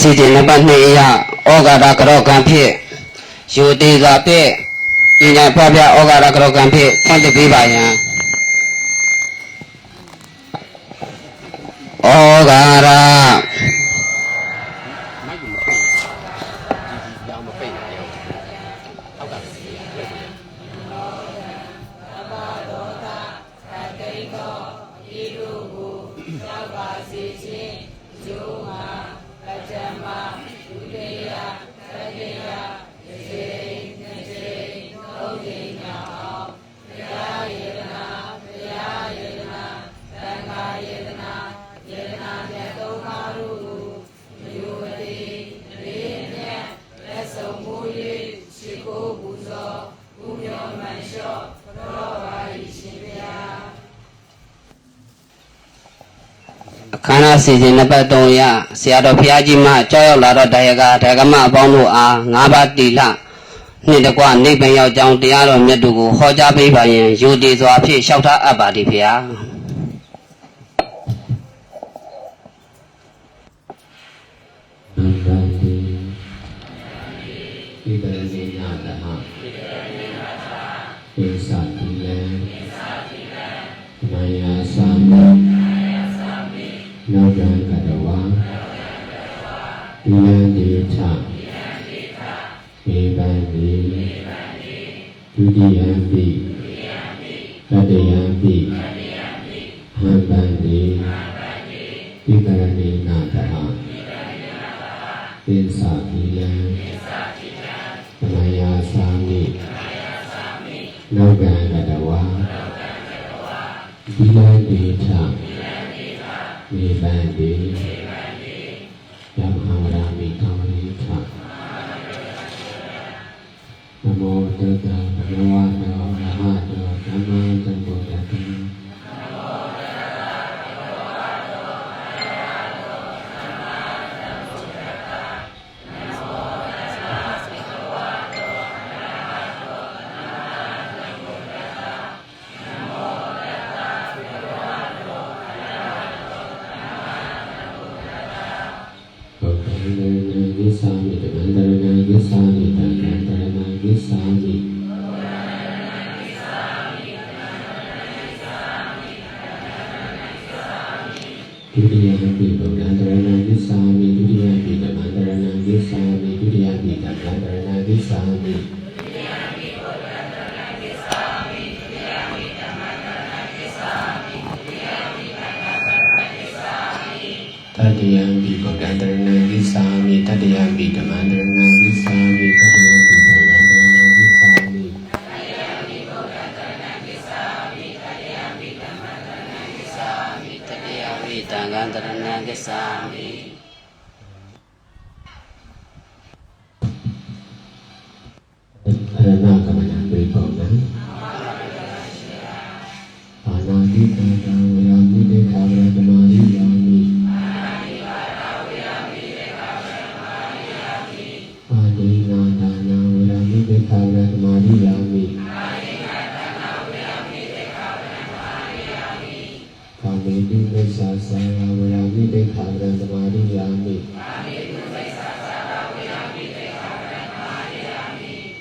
စီတင်နံပါတ်2အရဩဃာတကရောကံဖြင့်ယူတည်စွာဖြင့်ဉာဏ်ပွားပြဩဃာတကရောကံဖြင့်ဖွင့်လှစ်ပေးပါယံ အခမ်းအနားစီစဉ်နံပါတ်3ရဆရာတော်ဘုရားကြီးမှကြောက်ရောက်လာတော့တရားကဓမ္မအပေါင်းတို့အား၅ပါးတိလနှင့်တကွနိဗ္ဗာန်ရောက်ကြောင်းတရားတော်မြတ်တို့ကိုဟောကြားပေးပါရင်ယူတည်စွာဖြင့်လျှောက်ထားအပ်ပါသည်ဖေဟာ ဒီလံဒီထဒီလံဒီထမေပန္တိမေပန္တိဒုတိယံပိဒုတိယံပိတတယံပိတတယံပိဟံပန္တိဟံပန္တိဣတရဏိနာတဟပိသတိယံပိသတိယံမယာသာမိမယာသာမိနောကံက မောတ ဒုတိယပိဗုဒ္ဓံတရဏဂိသာမိဒုတိယပိတမန္တရဏဂိသာမိဒုတိယပိတမန္တရဏဂိသာမိတတိယပိဗုဒ္ဓံတရဏဂိသာမိတတိယပိတမန္ရဏံ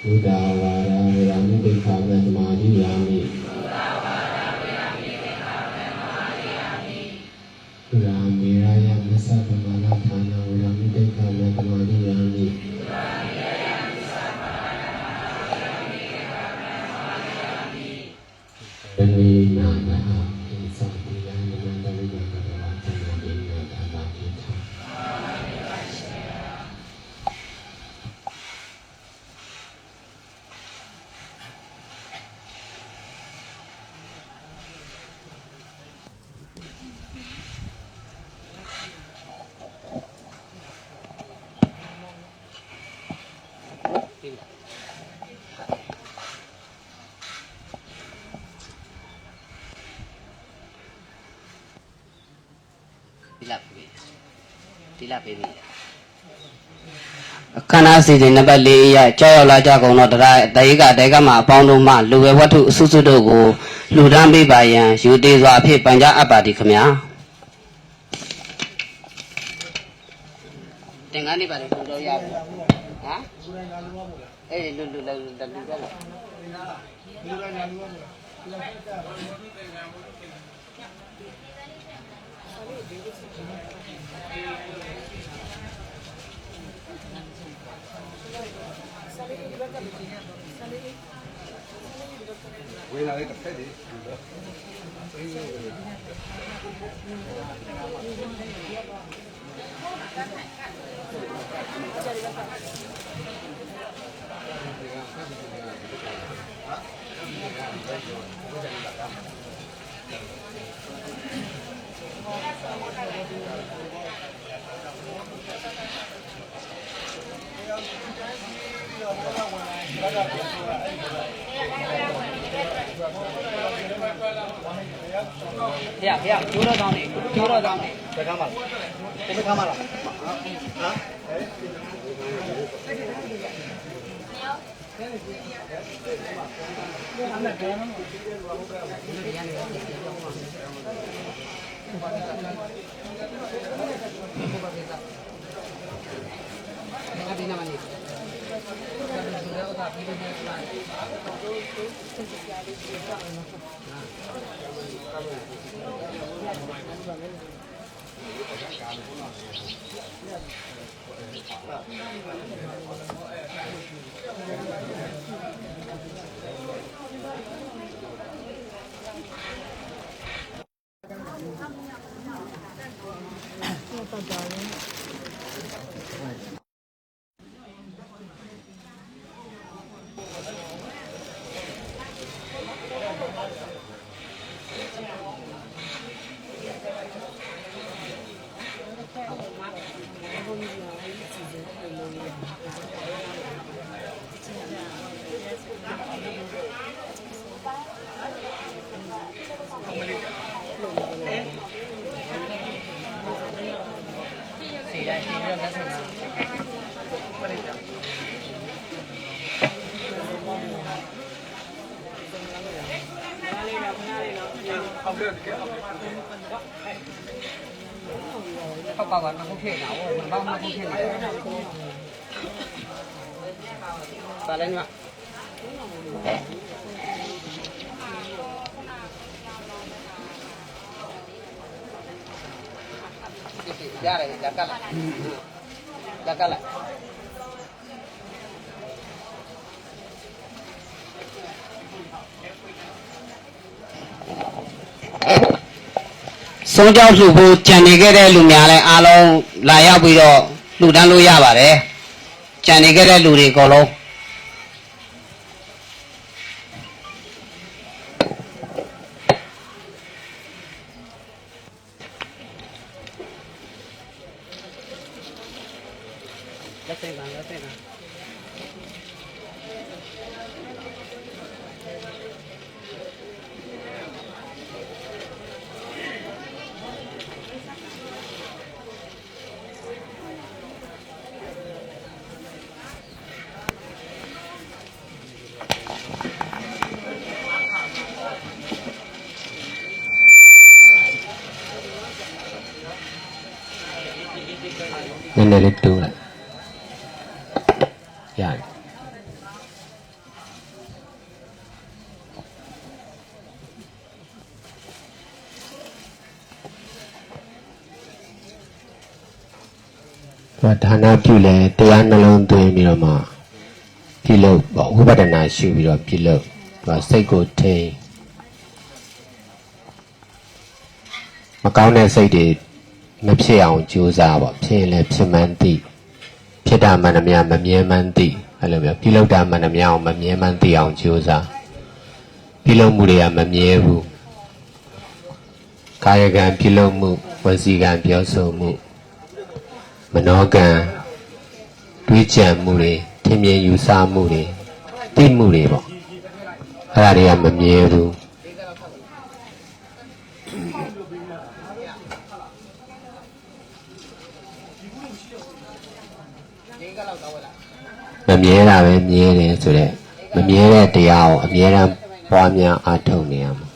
බුද්ධ ආවාරාම රාමේ කාර්ය සමාධි යාමේ လပြီအခမ်းအနားစီစဉ်နံပါတ်၄ရကြောက်ရောက်လာကြကုန်တော့တရားတရေကတေကမှာအပေါင်းတို့မှလူဝဲဝတ္ထုအစုစုတို့ကိုလူဒန်းပေးပါယံယူတည်စွာအဖြစ်ပန်ကြားအပ်ပါသည်ခမညာတင်ကန်းနေပါလေလူတော့ရပြီဟမ်အဲ့ဒီလူလူလူလူလူတော့လားဝေးလာလေးတစ်ဖက်တ ည်းဖေဖေကျိုးတော့ကောင်း နေကျိုးတော့ကောင်းနေဘယ်ကမှလားကိုမကမှလား ဟမ် ဒီနာမနေစီတိုင်းစီပြီးတော့လက်ဆက်တာဟုတ်တယ်တကယ်ဖောက်ပါကတော့ခုဖြစ်နေတာဟိုဘာမှခုဖြစ်နေတယ်ပါလဲညီမ ရတယ်ရကလာရကလာဆုံးကြောက်လှူဖို့ကြံနေခဲ့တဲ့လူများလည်းအားလုံးလာရောက်ပြီးတော့လှူဒန်းလို့ရပါတယ်ကြံနေခဲ့တဲ့လူတွေအကုန်လုံး နည်းနည်းလေးတိုးလိုက်ရတယ်ဘာဒါနပြုလဲတရားနှလုံးသွင်းပြီးတော့မှပြုလုပ်ပေါ့ဝိပဿနာရှုပြီးတော့ပြုလုပ်ဘာစိတ်ကိုထိန်မကောင်းတဲ့စိတ်တွေ မဖြစ်အောင်ကြိုးစားပေါ့ဖြစ်ရင်လည်းဖြစ်မှန်းသိဖြစ်တာမှန်သမျှမမြဲမှန်းသိအဲ့လိုမျိုးပြုလုပ်တာမှန်သမျှအောင်မမြဲမှန်းသိအောင်ကြိုးစားပြုလုပ်မှုတွေကမမြဲဘူးကာယကံပြုလုပ်မှုဝစီကံပြောဆိုမှုမနောကံတွေးကြံမှုတွေထင်မြင်ယူဆမှုတွေသိမှုတွေပေါ့အဲ့ဒါတွေကမမြဲဘူး မမြဲတာပဲမြဲတယ်ဆိုတော့မမြဲတဲ့တရားကိုအမြဲတမ်းပွားများအားထုတ်နေရမှာ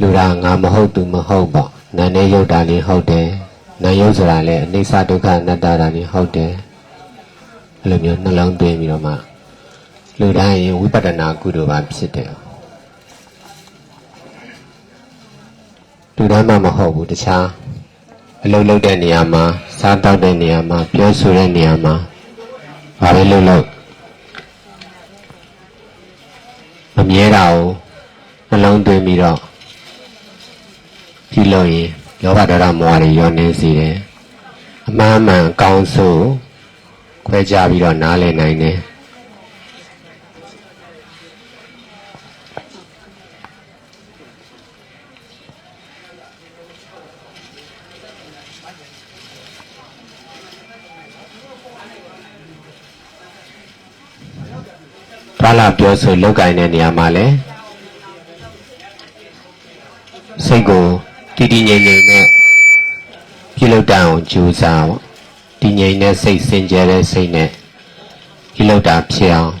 လူရာငါမဟုတ်သူမဟုတ်ပေါ့နာနဲ့ရုပ်တာလေးဟုတ်တယ်နာယုတ်ဆိုတာလည်းအနိစ္စဒုက္ခအနတ္တတာလေးဟုတ်တယ်အဲ့လိုမျိုးနှလုံးသွင်းပြီးတော့မှလူတိုင်းရင်ဝိပဿနာကုသိုလ်ပါဖြစ်တယ် လူတိုင်းမှမဟုတ်ဘူးတခြားအလုပ်လုပ်တဲ့နေရာမှာစားတောက်တဲ့နေရာမှာပြောဆိုတဲ့နေရာမှာဘာပဲလုပ်လို့မမြဲတာကိုနှလုံးသွင်းပြီးတော့ကြည့်လို့ရင်လောဘဒေါသမောဟတွေရောနေစေတယ်အမှန်အမှန်ကောင်းဆိုးခွဲခြားပြီးတော့နားလည်နိုင်တယ် ဘာလာပြောဆိုလောက်ကင်တဲ့နေရာမှာလဲစိတ်ကိုတည်တည်ငြိမ်ငြိမ်နဲ့ပြုလုပ်တတ်အောင်ကြိုးစားပေါ့တည်ငြိမ်တဲ့စိတ်စင်ကြယ်တဲ့စိတ်နဲ့ပြုလုပ်တာဖြစ်အောင်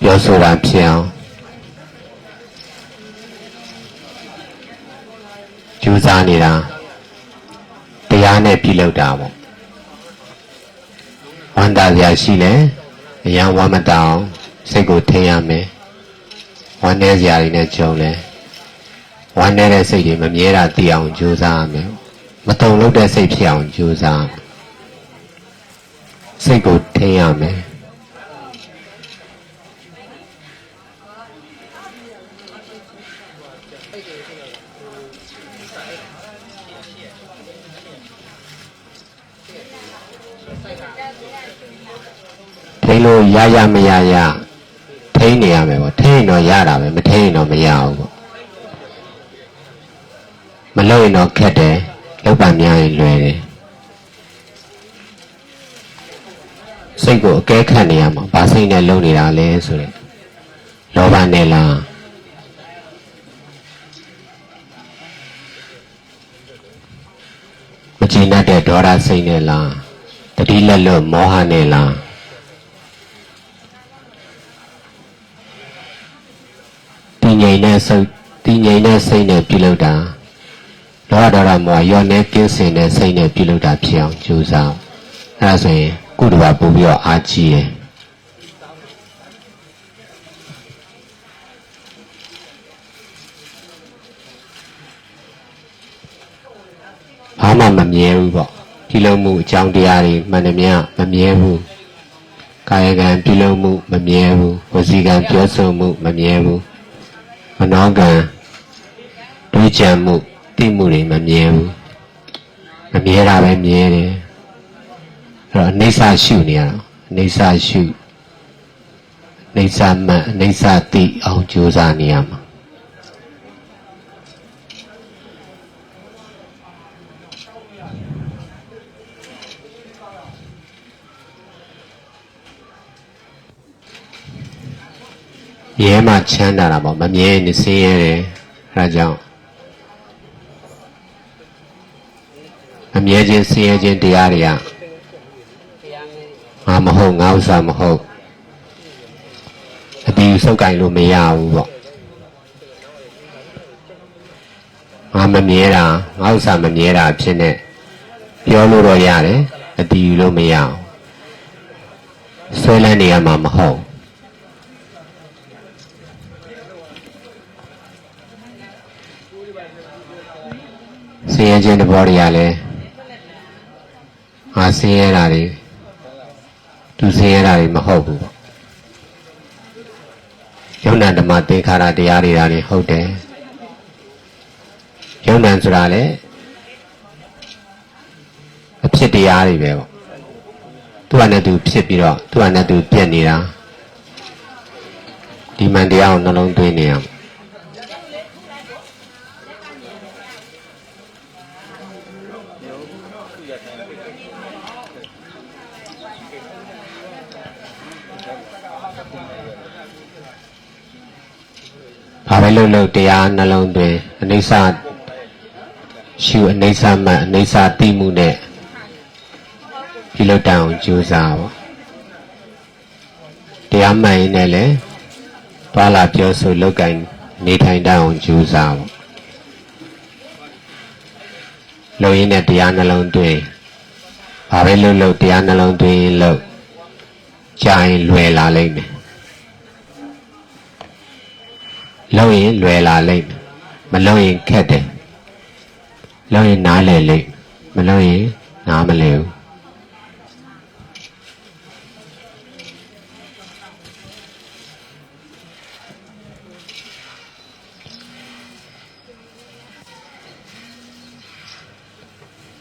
ပြောဆိုတာဖြစ်အောင်ကြိုးစားနေတာတရားနဲ့ပြုလုပ်တာပေါ့ဝန္တာစရာရှိလဲအရန်ဝမ်းမတောင်း စိတ်ကိုထိရမယ်ဝမ်းနေစရာတွေနဲ့ကြုံလဲဝမ်းနေတဲ့စိတ်တွေမမြဲတာသိအောင်ကြိုးစားရမယ်မတုံလို့တဲ့စိတ်ဖြစ်အောင်ကြိုးစားရမယ်စိတ်ကိုထိရမယ်ထိလို့ရရမရရ ထိနေရမယ်ပေါ့ထိရင်တော့ရတာပဲမထိရင်တော့မရဘူးပေါ့မလုပ်ရင်တော့ခက်တယ်လောက်ပါများရင်လွယ်တယ်စိတ်ကိုအကဲခတ်နေရမှာဘာစိတ်နဲ့လုပ်နေတာလဲဆိုတဲ့လောဘနဲ့လားမကြည်တတ်တဲ့ဒေါသစိတ်နဲ့လားတတိလက်လွတ်မောဟနဲ့လား တည်ငြိမ် တဲ့စိတ်တည်ငြိမ်တဲ့စိတ်နဲ့ပြုလုပ်တာလောဘဒေါသမောဟရောနေကင်းစင်တဲ့စိတ်နဲ့ပြုလုပ်တာဖြစ်အောင်ကြိုးစားအဲဒါဆိုရင်ကုသဘာပို့ပြီးတော့အားကြီးတယ်ဘာမှမမြဲဘူးပေါ့ပြုလုပ်မှုအကြောင်းတရားတွေမှန်တယ်များမမြဲဘူးကာယကံပြုလုပ်မှုမမြဲဘူးဝစီကံပြောဆိုမှုမမြဲဘူး မနောကံတွေးကြံမှုသိမှုတွေမမြဲဘူးမမြဲတာပဲမြဲတယ်အဲ့တော့အိဋ္ဌရှုနေရတော့အိဋ္ဌရှုအိဋ္ဌမှတ်အိဋ္ဌသိအောင်ကြိုးစားနေရမှာ ရဲမှချမ်းသာတာပေါ့မမြဲနေစင်းရဲတယ်အဲဒါကြောင့်မမြဲခြင်းစင်းရဲခြင်းတရားတွေကငါမဟုတ်ငါဥစ္စာမဟုတ်အတီးစုပ်ကင်လို့မရဘူးပေါ့ငါမမြဲတာငါဥစ္စာမမြဲတာဖြစ်နေပြောလို့တော့ရတယ်အတီးလို့မရအောင်ဆွဲလန်းနေရမှာမဟုတ် ဆင်းရဲခြင်းတဘောတွေကလည်းငါဆင်းရဲတာတွေသူဆင်းရဲတာတွေမဟုတ်ဘူးပေါ့ယုံနာဓမ္မသင်္ခါရတရားတွေဒါတွေဟုတ်တယ်ယုံနာဆိုတာလေအဖြစ်တရားတွေပဲပေါ့သူကနဲ့သူဖြစ်ပြီးတော့သူကနဲ့သူပြက်နေတာဒီမှန်တရားကိုနှလုံးသွင်းနေရအော ဘာပဲလုပ်လို့တရားနှလုံးသွင်းအနိစ္စရှုအနိစ္စမှတ်အနိစ္စသိမှုနဲ့ပြုလုပ်တတ်အောင်ကြိုးစားပါတရားမှန်ရင်လည်းတွာလာပြောဆိုလောက်ကင်နေထိုင်တတ်အောင်ကြိုးစားပါလုံရင်းနဲ့တရားနှလုံးသွင်းဘာပဲလှုပ်လှုပ်တရားနှလုံးသွင်းလှုပ်ကြာရင်လွယ်လာလိမ့်မယ် လုံရင်လွယ်လာလိမ့်မယ်မလုံရင်ခက်တယ်လုံရင်နားလည်လိမ့်မလုံရင်နားမလည်ဘူး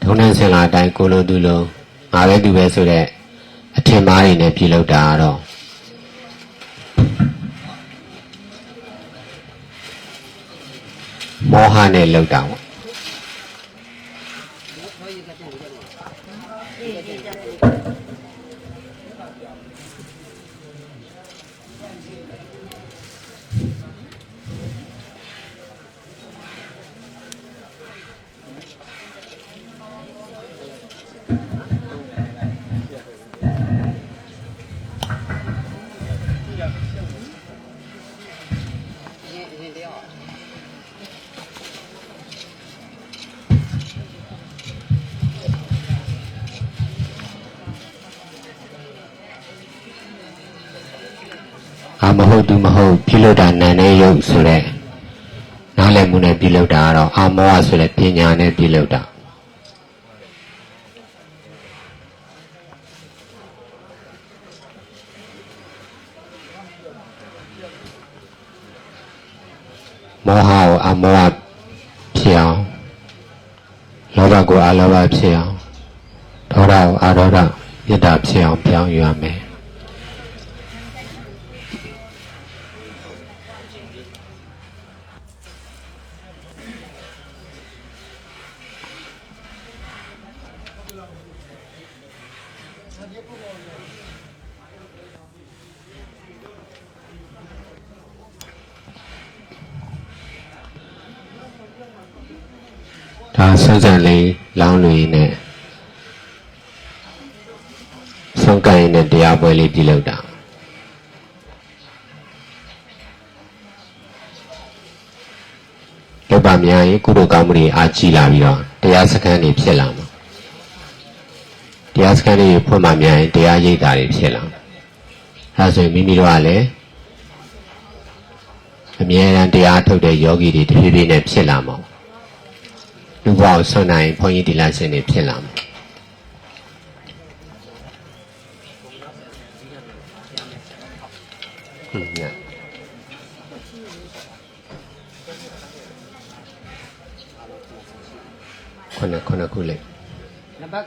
ထုံးနှံစင်လာအတိုင်းကိုလိုသူလိုငါပဲသူပဲဆိုတဲ့အထင်မှားတွေနဲ့ပြုလုပ်တာကတော့ မောဟနဲ့လုပ်တာပေါ့ အာမဟုတ်သူမဟုတ်ပြုလုပ်တာနာနဲ့ရုပ်ဆိုတဲ့နားလည်မှုနဲ့ပြုလုပ်တာကတော့အာမောဟဆိုတဲ့ပညာနဲ့ပြုလုပ်တာမောဟကိုအမောဟဖြစ်အောင်လောဘကိုအလောဘဖြစ်အောင်ဒေါသကိုအဒေါသမေတ္တာဖြစ်အောင်ပြောင်းယူရမယ် ဒါဆွမ်းဆန်လေးလောင်းလို့ရင်းနဲ့ဆုံးကရင်နဲ့တရားပွဲလေးပြုလုပ်တာလောဘ များရင်ကုသိုလ်ကောင်းမှုတွေအားကြီးလာပြီးတော့တရားစခန်းတွေဖြစ်လာမှာတရားစခန်းတွေဖွင့်မှများရင်တရားရိပ်တာတွေဖြစ်လာမှာအဲဒါဆိုရင်မိမိတို့ကလည်းအမြဲတမ်းတရားထုတ်တဲ့ယောဂီတွေတဖြည်းဖြည်းနဲ့ဖြစ်လာမှာလူဘဝကိုဆွနိုင်ဘုန်းကြီးဒီလရှင်တွေဖြစ်လာမှာဟွန်းည ခုနစ်ခုနစ်ခုလေးနံပါတ်